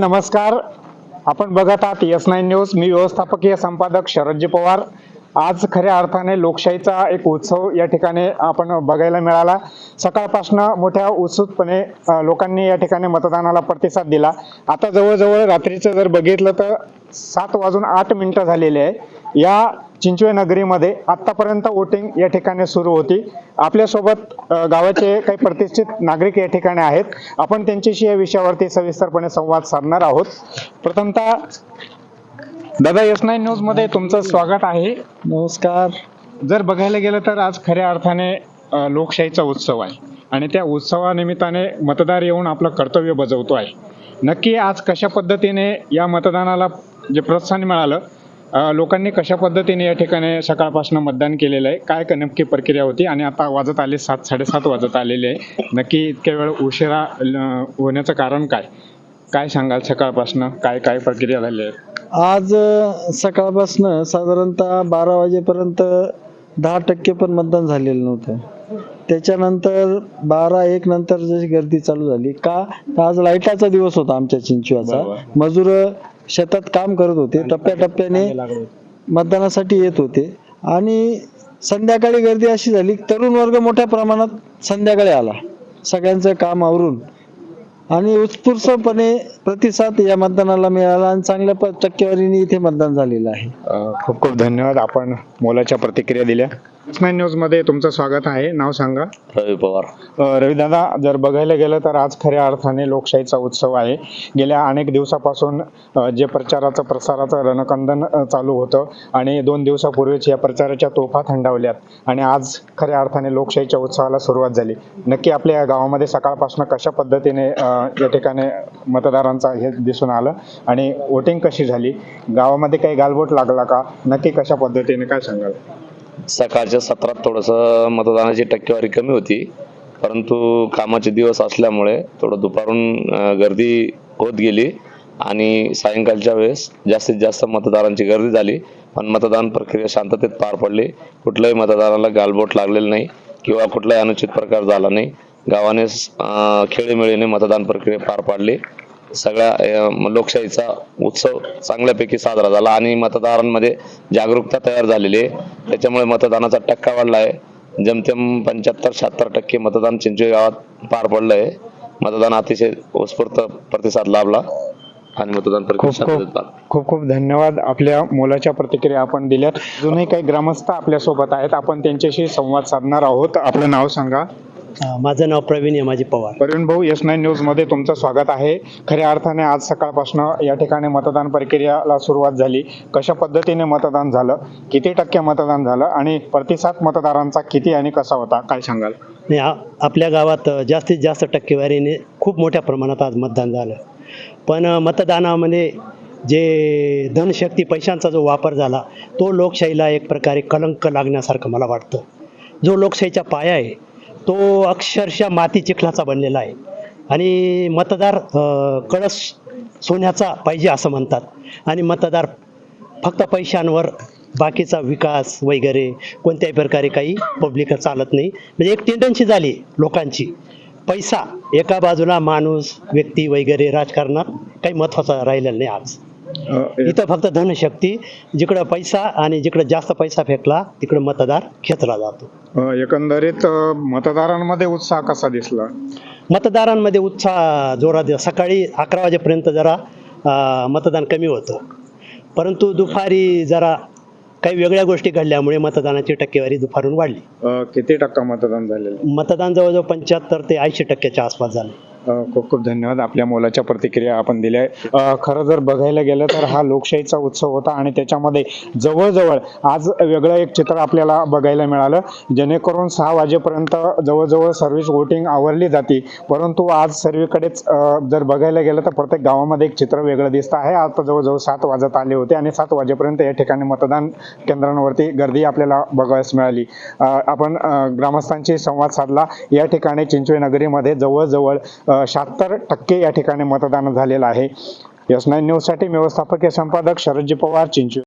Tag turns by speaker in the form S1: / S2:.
S1: नमस्कार. आपण बघत आहात एस नाईन न्यूज मी व्यवस्थापकीय संपादक शरदजी पवार. आज खऱ्या अर्थाने लोकशाहीचा एक उत्सव या ठिकाणी आपण बघायला मिळाला. सकाळपासनं मोठ्या उत्सुकपणे लोकांनी या ठिकाणी मतदानाला प्रतिसाद दिला. आता जवळजवळ रात्रीचं जर बघितलं तर सात वाजून आठ मिनिटं झालेले आहे. या चिंचवे नगरीमध्ये आतापर्यंत वोटिंग या ठिकाणी सुरू होती. आपल्यासोबत गावाचे काही प्रतिष्ठित नागरिक या ठिकाणी आहेत. आपण त्यांच्याशी या विषयावरती सविस्तरपणे संवाद साधणार आहोत. प्रथमतः दादा एस नाईन न्यूजमध्ये तुमचं स्वागत आहे.
S2: नमस्कार.
S1: जर बघायला गेलं तर आज खऱ्या अर्थाने लोकशाहीचा उत्सव आहे. आणि त्या उत्सवानिमित्ताने मतदार येऊन आपलं कर्तव्य बजावतो आहे. नक्की आज कशा पद्धतीने या मतदानाला जे प्रोत्साहन मिळालं लोकांनी कशा पद्धतीने या ठिकाणी सकाळपासून मतदान केलेलं आहे? काय क- नक्की प्रक्रिया होती? आणि आता वाजत आले सात साडेसात वाजत आलेले आहे. नक्की इतक्या वेळ उशिरा ल- होण्याचं कारण काय? काय सांगाल सकाळपासून? काय काय प्रक्रिया झाली आहे?
S2: आज सकाळपासून साधारणतः बारा वाजेपर्यंत दहा टक्के पण मतदान झालेलं नव्हतं. त्याच्यानंतर बारा एक नंतर जशी गर्दी चालू झाली. का? तर आज लाईटाचा दिवस होता आमच्या चिंचव्याचा. मजूर शेतात काम करत होते. टप्प्याटप्प्याने मतदानासाठी येत होते. आणि संध्याकाळी गर्दी अशी झाली तरुण वर्ग मोठ्या प्रमाणात संध्याकाळी आला. सगळ्यांचं काम आवरून. आणि उत्स्फूर्तपणे प्रतिसाद या मतदानाला मिळाला आणि चांगल्या टक्केवारीने इथे मतदान झालेलं आहे.
S1: खूप खूप धन्यवाद. आपण मोलाच्या प्रतिक्रिया दिल्या. नाईन न्यूजमध्ये तुमचं स्वागत आहे. नाव सांगा.
S3: रवी पवार.
S1: रविदादा जर बघायला गेलं तर आज खऱ्या अर्थाने लोकशाहीचा उत्सव आहे. गेल्या अनेक दिवसापासून जे प्रचाराचं प्रसाराचं रणकंदन चालू होतं आणि दोन दिवसापूर्वीच या प्रचाराच्या तोफा थंडावल्यात आणि आज खऱ्या अर्थाने लोकशाहीच्या उत्सवाला सुरुवात झाली. नक्की आपल्या या गावामध्ये सकाळपासून कशा पद्धतीने या ठिकाणी मतदारांचा हे दिसून आलं आणि वोटिंग कशी झाली? गावामध्ये काही गालबोट लागला का? नक्की कशा पद्धतीने? काय सांगाल?
S3: सकाळच्या सत्रात थोडंसं मतदानाची टक्केवारी कमी होती. परंतु कामाचे दिवस असल्यामुळे थोडं दुपारून गर्दी होत गेली आणि सायंकाळच्या वेळेस जास्तीत जास्त मतदारांची गर्दी झाली. पण मतदान प्रक्रिया शांततेत पार पडली. कुठल्याही मतदाराला गालबोट लागलेलं नाही किंवा कुठलाही अनुचित प्रकार झाला नाही. गावाने खेळीमेळीने मतदान प्रक्रिया पार पाडली. सगळ्या लोकशाहीचा उत्सव चांगल्यापैकी साजरा झाला आणि मतदारांमध्ये जागरूकता तयार झालेली आहे. त्याच्यामुळे मतदानाचा टक्का वाढला आहे जमतेम पंच्याहत्तर शहात्तर टक्के मतदान चिंचोली गावात पार पडलं आहे मतदान अतिशय उत्स्फूर्त प्रतिसाद लाभला आणि मतदान
S1: खूप खूप धन्यवाद. आपल्या मोलाच्या प्रतिक्रिया आपण दिल्यात. अजूनही काही ग्रामस्थ आपल्यासोबत आहेत. आपण त्यांच्याशी संवाद साधणार आहोत. आपलं नाव सांगा.
S4: माझं नाव प्रवीण यमाजी पवार.
S1: प्रवीण भाऊ एस नाईन न्यूजमध्ये तुमचं स्वागत आहे. खऱ्या अर्थाने आज सकाळपासून या ठिकाणी मतदान प्रक्रियाला सुरुवात झाली. कशा पद्धतीने मतदान झालं? किती टक्के मतदान झालं? आणि प्रतिसाद मतदारांचा किती आणि कसा होता? काय सांगाल?
S4: आपल्या गावात जास्तीत जास्त टक्केवारीने खूप मोठ्या प्रमाणात आज मतदान झालं. पण मतदानामध्ये जे धनशक्ती पैशांचा जो वापर झाला तो लोकशाहीला एक प्रकारे कलंक लागण्यासारखं मला वाटतं. जो लोकशाहीचा पाया आहे तो अक्षरशः माती चिखलाचा बनलेला आहे. आणि मतदार कळस सोन्याचा पाहिजे असं म्हणतात. आणि मतदार फक्त पैशांवर बाकीचा विकास वगैरे कोणत्याही प्रकारे काही पब्लिक चालत नाही. म्हणजे एक टेंडन्सी झाली लोकांची. पैसा एका बाजूला माणूस व्यक्ती वगैरे राजकारणात काही महत्त्वाचा राहिलेला नाही आज.
S1: अ,
S4: इथं फक्त धनशक्ती जिकडं पैसा आणि जिकडं जास्त पैसा फेकला तिकडं मतदार खेचला जातो.
S1: अ, एकंदरीत मतदारांमध्ये उत्साह कसा दिसला?
S4: मतदारांमध्ये उत्साह जोरात सकाळी अकरा वाजेपर्यंत जरा मतदान कमी होतं. परंतु दुपारी जरा काही वेगळ्या गोष्टी घडल्यामुळे मतदानाची टक्केवारी दुपारून वाढली.
S1: किती टक्का मतदान झालेलं?
S4: मतदान जवळजवळ पंच्याहत्तर ते ऐंशी टक्क्याच्या आसपास झालं.
S1: खूप खूप धन्यवाद. आपल्या मोलाच्या प्रतिक्रिया आपण दिल्या. खरं जर बघायला गेलं तर हा लोकशाहीचा उत्सव होता आणि त्याच्यामध्ये जवळजवळ आज वेगळं एक चित्र आपल्याला बघायला मिळालं. जेणेकरून सहा वाजेपर्यंत जवळजवळ सर्व्हिस वोटिंग आवरली जाते. परंतु आज सर्वीकडेच जर बघायला गेलं तर प्रत्येक गावामध्ये एक चित्र वेगळं दिसतं आहे. आता जवळजवळ सात वाजत आले होते आणि सात वाजेपर्यंत या ठिकाणी मतदान केंद्रांवरती गर्दी आपल्याला बघायला मिळाली. आपण ग्रामस्थांशी संवाद साधला. या ठिकाणी चिंचवे नगरीमध्ये जवळजवळ शहात्तर टक्के या ठिकाणी मतदान झालेलं आहे. एस नाईन न्यूजसाठी व्यवस्थापकीय संपादक शरदजी पवार चिंचू